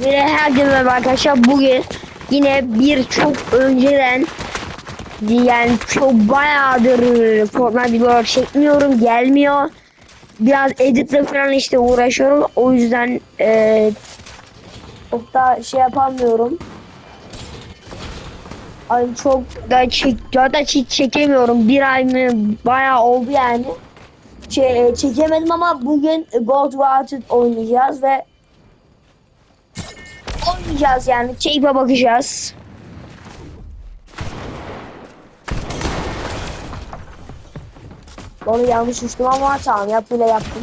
Ve herkese merhaba arkadaşlar bugün yine bir çok önceden yani çok bayağıdır Fortnite video çekmiyorum gelmiyor. Biraz editle falan işte uğraşıyorum o yüzden eee çok da şey yapamıyorum. Ay çok da çek, zaten hiç çekemiyorum. Bir ay mı bayağı oldu yani. Çe- çekemedim ama bugün Gold Warted oynayacağız ve oynayacağız yani. Keyfe bakacağız. Onu yanlış uçtum ama tamam yap bile yaptım.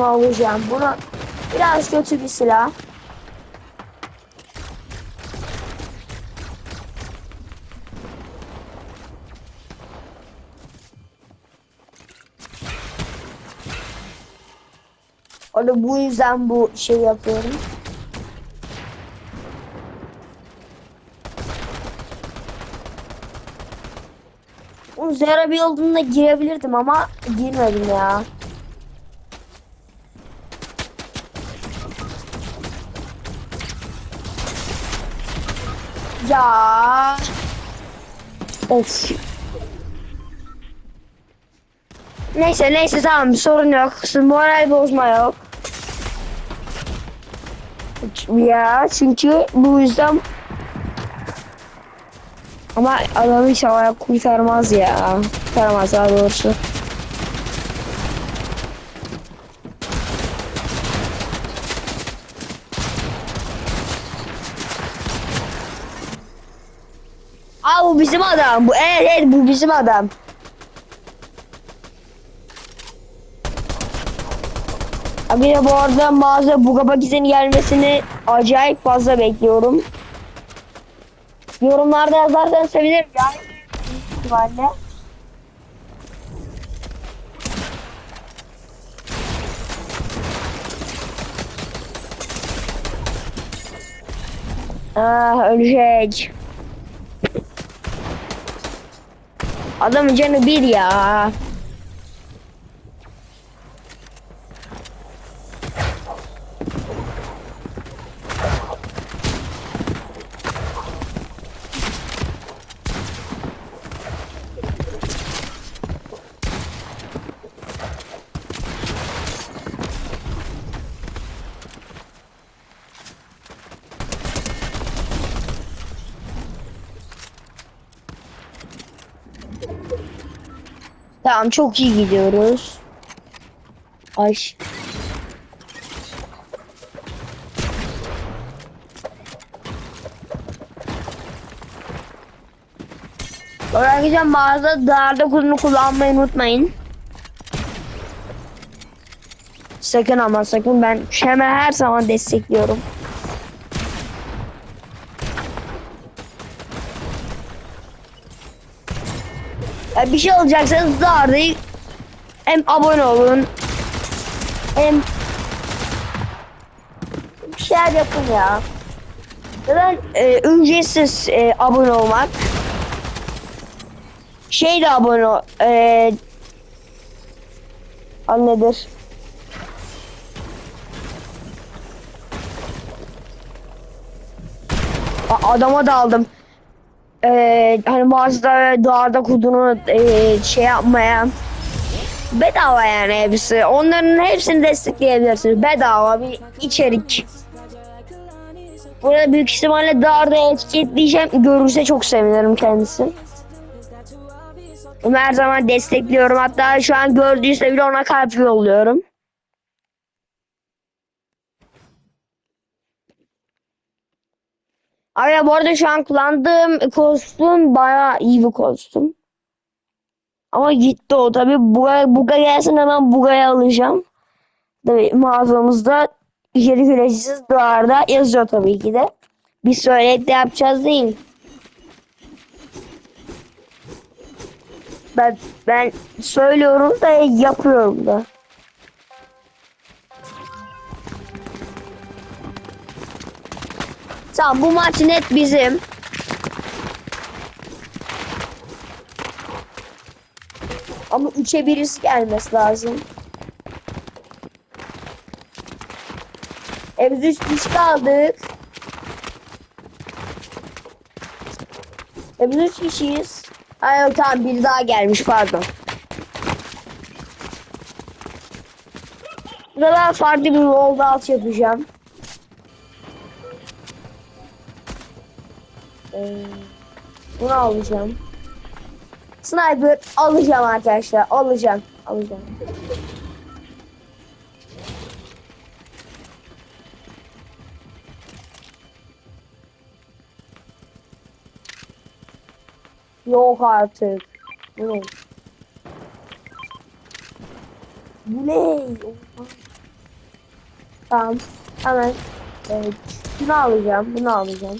Bunu alacağım. Bunu biraz kötü bir silah. Öyle bu yüzden bu şey yapıyorum. Zera Build'ına girebilirdim ama girmedim ya. Ya. Of. Neyse neyse tamam sorun yok. Moral bozma yok. Ya çünkü bu yüzden ama adamı inşallah kurtarmaz ya. Kurtarmaz daha doğrusu. Aa bu bizim adam. Bu evet, evet bu bizim adam. Abi de bu arada bazı Buga Bakiz'in gelmesini acayip fazla bekliyorum. Yorumlarda yazarsanız sevinirim. Yani ihtimalle. Ah ölecek. Adamın canı bir ya. Tamam çok iyi gidiyoruz. Ay. Arkadaşlar bazı dağda kuzunu kullanmayı unutmayın. Sakın ama sakın ben hemen her zaman destekliyorum. Bir şey alacaksanız Dağda hem abone olun hem bir şeyler yapın ya. Zaten e, ücretsiz e, abone olmak. Şey de abone ol. E, adı nedir? A- adama daldım. Ee, hani bazıları dağda kudunu e, şey yapmaya bedava yani hepsi. Onların hepsini destekleyebilirsiniz. Bedava bir içerik. Burada büyük ihtimalle dağda etiketleyeceğim. Görürse çok sevinirim kendisi. Ama her zaman destekliyorum. Hatta şu an gördüyse bile ona kalp yolluyorum. Abi bu arada şu an kullandığım kostüm bayağı iyi bir kostüm. Ama gitti o tabi. Buga, buga gelsin hemen bugaya alacağım. Tabii mağazamızda içerik üreticisiz duvarda yazıyor tabii ki de. Biz söyleyip de yapacağız değil. Ben, ben söylüyorum da yapıyorum da. Tamam bu maç net bizim. Ama 3'e birisi gelmesi lazım. E biz 3 kişi kaldık. E biz 3 kişiyiz. Ay yok, tamam biri daha gelmiş pardon. Burada farklı bir wall alt yapacağım. Ee, bunu alacağım. Sniper alacağım arkadaşlar. Alacağım. Alacağım. Yok artık. Bu ne? Bu ne? Oha. Tamam. Hemen. Evet. Bunu alacağım. Bunu alacağım.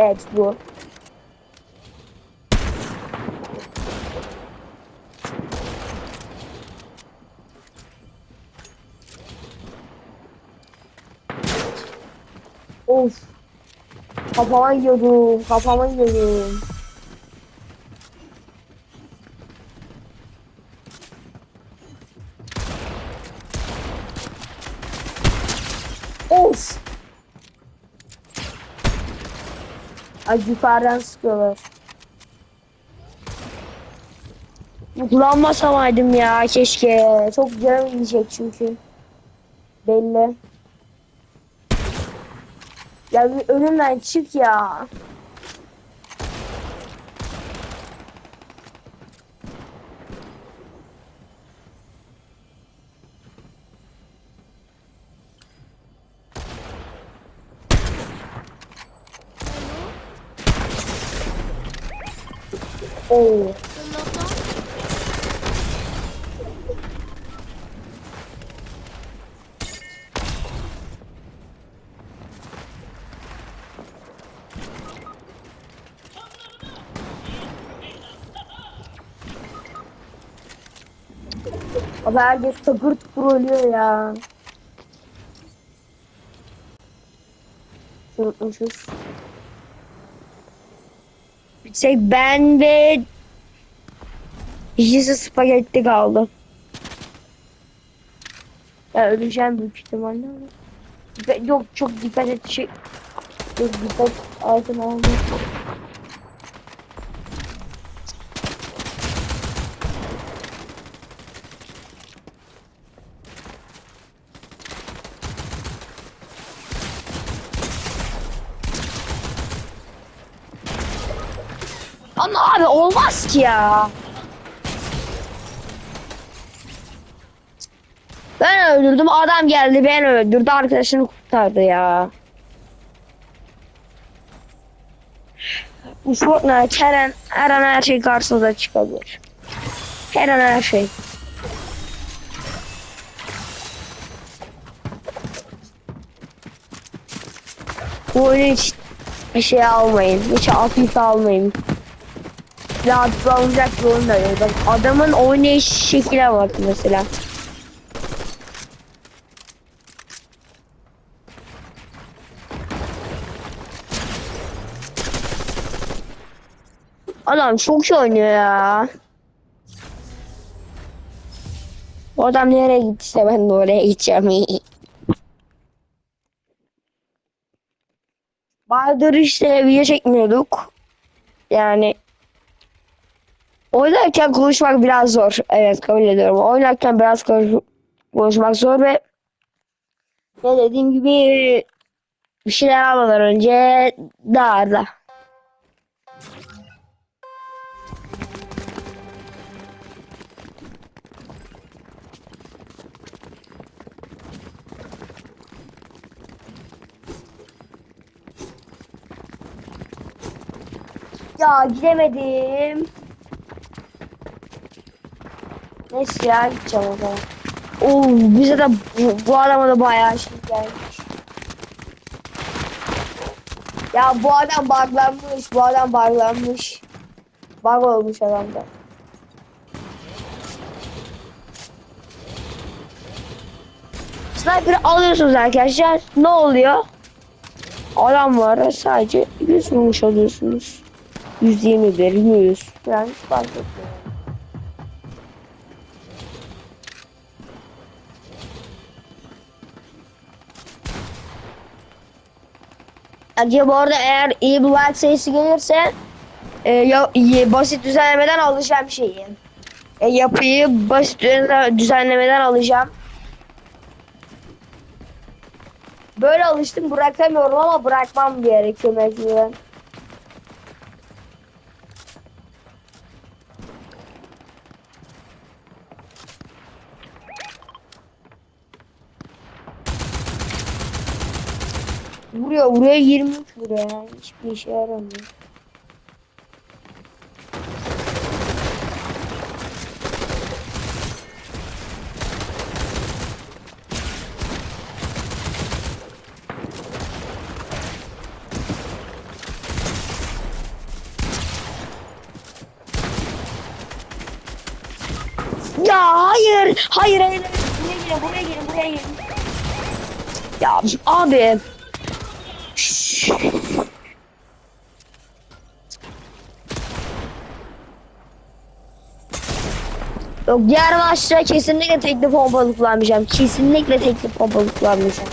Evet bu. Of. Kafama yiyordum. Kafama yiyordum. Of. Ay yukarıdan sıkıyorlar. Kullanmasamaydım ya keşke. Çok canım yiyecek çünkü. Belli. Ya bir önümden çık ya. Oo. Abi herkes takır tukur ölüyor ya. Unutmuşuz. Tek ben ve İkisi spagetti kaldı. Ya öleceğim büyük ihtimalle ama. Yok çok dikkat et şey. Çok dikkat altına aldım. Ama abi olmaz ki ya. Ben öldürdüm adam geldi ben öldürdü arkadaşını kurtardı ya. Bu Fortnite her an, her an her şey karşınıza çıkabilir. Her an her şey. Bu oyunu hiç şey almayın. Hiç hafife almayın. Ya hafife alınacak bir oyun da. Bak, Adamın oynayış şekline bak mesela. Adam çok iyi oynuyor ya. O adam nereye gitse ben de oraya gideceğim. Bayağıdır işte video çekmiyorduk. Yani oynarken konuşmak biraz zor. Evet kabul ediyorum. Oynarken biraz konuş- konuşmak zor ve ne dediğim gibi bir şeyler almadan önce dağda. Ya gidemedim. Neyse ya gideceğim o zaman. Oo, bize de bu, bu adama da bayağı şey gelmiş. Ya bu adam buglanmış. Bu adam buglanmış. Bug olmuş adamda. Sniper'ı alıyorsunuz arkadaşlar. Ne oluyor? Adam var sadece 100 vurmuş alıyorsunuz. 121, 100. Yani hiç fark etmiyor. Acaba bu arada eğer iyi bir like sayısı gelirse e, ya, iyi, basit düzenlemeden alacağım şeyi. E, yapıyı basit düzen- düzenlemeden alacağım. Böyle alıştım bırakamıyorum ama bırakmam gerekiyor mecburen. Vuruyor 23 vuruyor yani hiçbir işe yaramıyor. Ya hayır, hayır. hayır. Buraya gelin, buraya gelin, buraya gelin. Ya abi. Yok diğer maçta kesinlikle tekli pompalı kullanmayacağım. Kesinlikle tekli pompalı kullanmayacağım.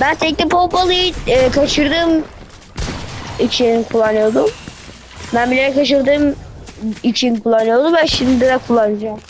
Ben tekli pompalıyı e, kaçırdığım için kullanıyordum. Ben bile kaçırdığım için kullanıyordum. Ben şimdi de kullanacağım.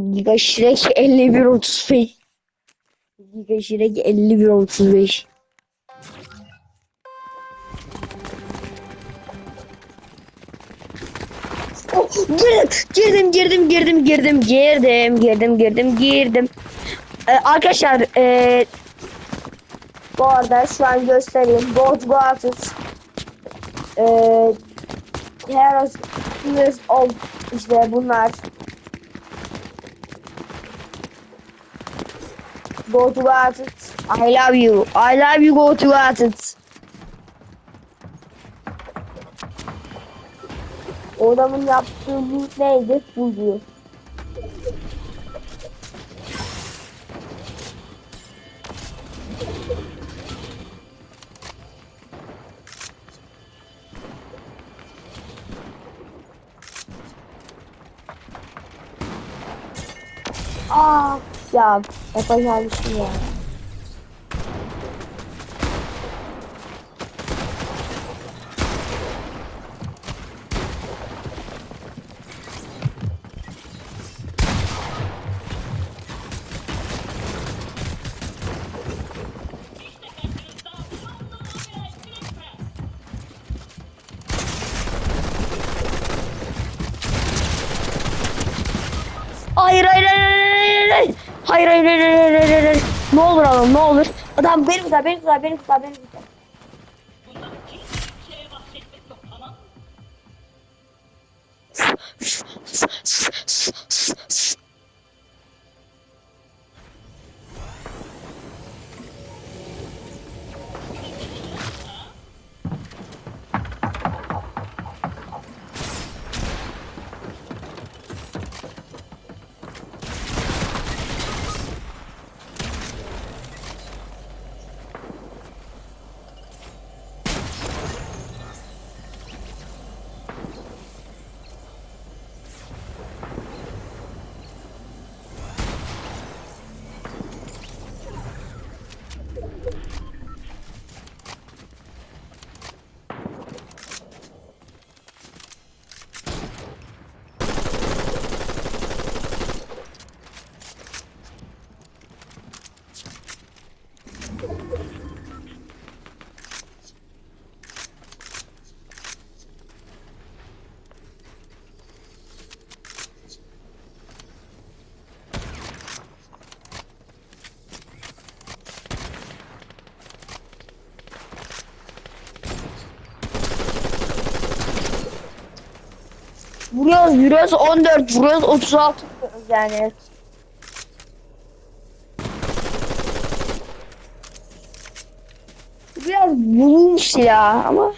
Giga Shrek 5135. Giga Shrek 5135. Oh, girdim, girdim, girdim, girdim, girdim, girdim, girdim, girdim. Ee, arkadaşlar, ee, bu arada şu an göstereyim. Gold Guards, ee, Heroes Old işte bunlar. Go to Garden. I love you. I love you go to Garden. O adamın yaptığı bu neydi? Buydu. Aa, Já, é pra já vestibular. Ne olur oğlum ne olur. Adam beni tutar beni tutar beni tutar beni tutar. Vuruyoruz vuruyoruz 14 vuruyoruz 36 vuruyoruz yani. Biraz bulmuş ya ama.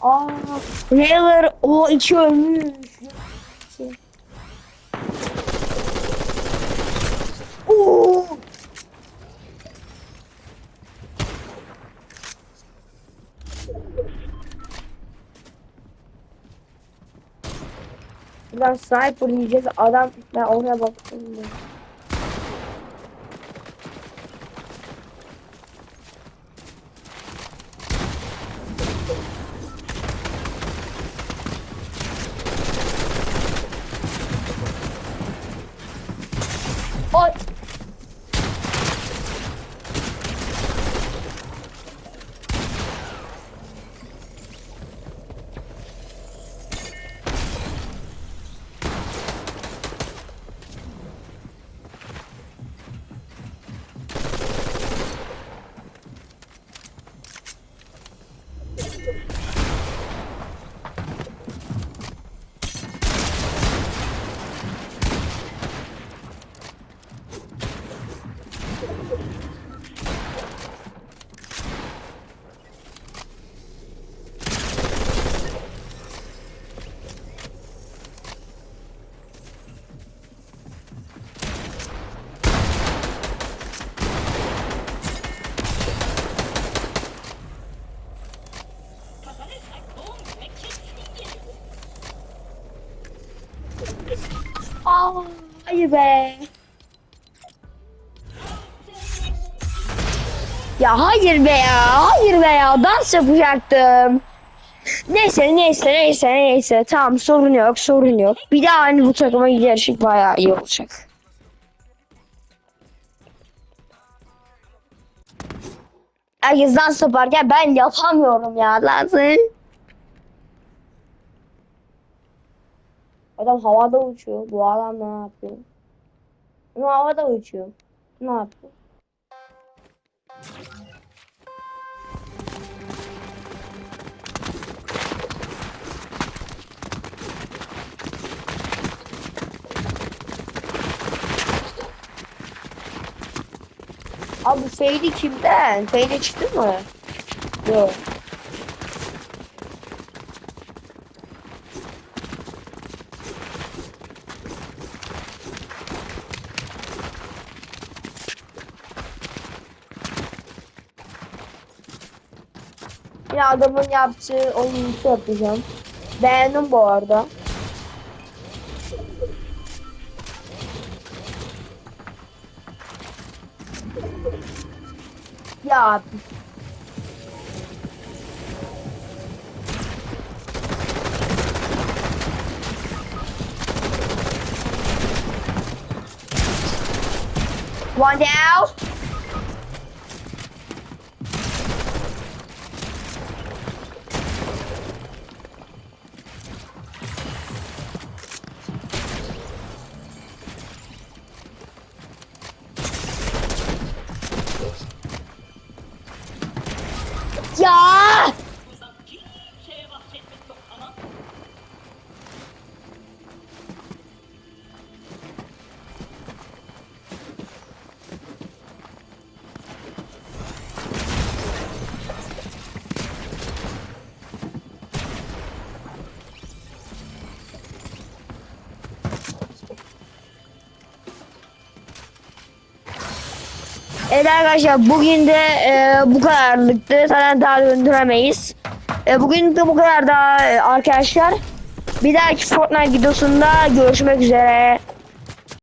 Aa, Railer o iki ölmüş. İki. Oo. Buradan sniper yiyeceğiz. Adam ben oraya baktım. Hayır be. Ya hayır be ya. Hayır be ya. Dans yapacaktım. Neyse neyse neyse neyse. Tamam sorun yok sorun yok. Bir daha hani bu takıma yarışık bayağı iyi olacak. Herkes dans yaparken ben yapamıyorum ya lazım. Adam havada uçuyor. Bu adam ne yapıyor? Ama havada uçuyor. Ne yapıyor? Abi bu Feyli kimden? Feyli çıktı mı? Yok. Adamın yaptığı oyunu yapacağım. Beğendim bu arada. Ya One down. Ya! Evet arkadaşlar bugün de e, bu kadarlıktı. Zaten daha döndüremeyiz. E, bugün de bu kadar da e, arkadaşlar. Bir dahaki Fortnite videosunda görüşmek üzere.